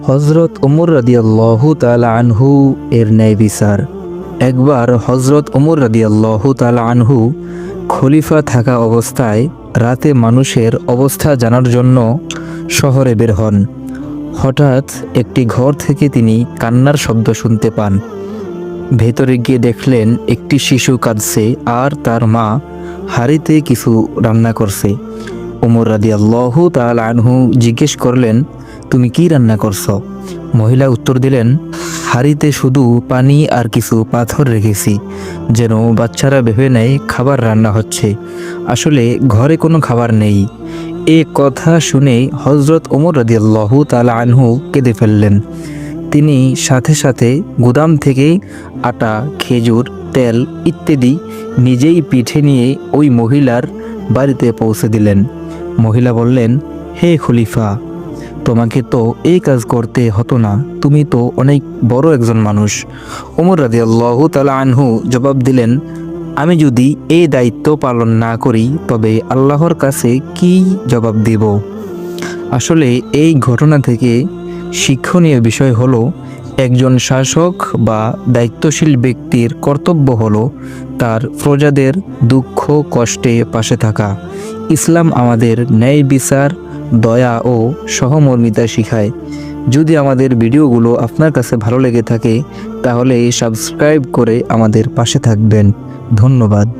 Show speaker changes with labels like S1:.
S1: হজরত উমর রাদিয়াল্লাহু তাআলা আনহু এর ন্যায় বিচার। একবার হজরত উমর রাদিয়াল্লাহু তাআলা আনহু খলিফা থাকা অবস্থায় রাতে মানুষের অবস্থা জানার জন্য শহরে বের হন। হঠাৎ একটি ঘর থেকে তিনি কান্নার শব্দ শুনতে পান। ভেতরে গিয়ে দেখলেন একটি শিশু কাঁদছে আর তার মা হাড়িতে কিছু রান্না করছে। উমর রাদি আল্লাহ তাল আনহু জিজ্ঞেস করলেন তুমি কি রান্না করছ? মহিলা উত্তর দিলেন, হাড়িতে শুধু পানি আর কিছু পাথর রেখেছি, যেন বাচ্চারা ভেবে নেয় খাবার রান্না হচ্ছে। আসলে ঘরে কোনো খাবার নেই। এ কথা শুনে হজরত ওমর রাদিয়াল্লাহ তালা আনহু কেঁদে ফেললেন। তিনি সাথে সাথে গুদাম থেকে আটা, খেজুর, তেল ইত্যাদি নিজেই পিঠে নিয়ে ওই মহিলার বাড়িতে পৌঁছে দিলেন। মহিলা বললেন, হে খলিফা তোমাকে তো এই কাজ করতে হতো না। তুমি তো অনেক বড় একজন মানুষ। ওমর রাদিয়াল্লাহ তালা আনহু জবাব দিলেন, আমি যদি এই দায়িত্ব পালন না করি, তবে আল্লাহর কাছে কি জবাব দিব? আসলে এই ঘটনা থেকে শিক্ষণীয় বিষয় হলো, একজন শাসক বা দায়িত্বশীল ব্যক্তির কর্তব্য হলো তার প্রজাদের দুঃখ কষ্টে পাশে থাকা। ইসলাম আমাদের ন্যায় বিচার দয়া ও সহমর্মিতা শিখায়। যদি আমাদের ভিডিওগুলো আপনার কাছে ভালো লেগে থাকে, তাহলে সাবস্ক্রাইব করে আমাদের পাশে থাকবেন। ধন্যবাদ।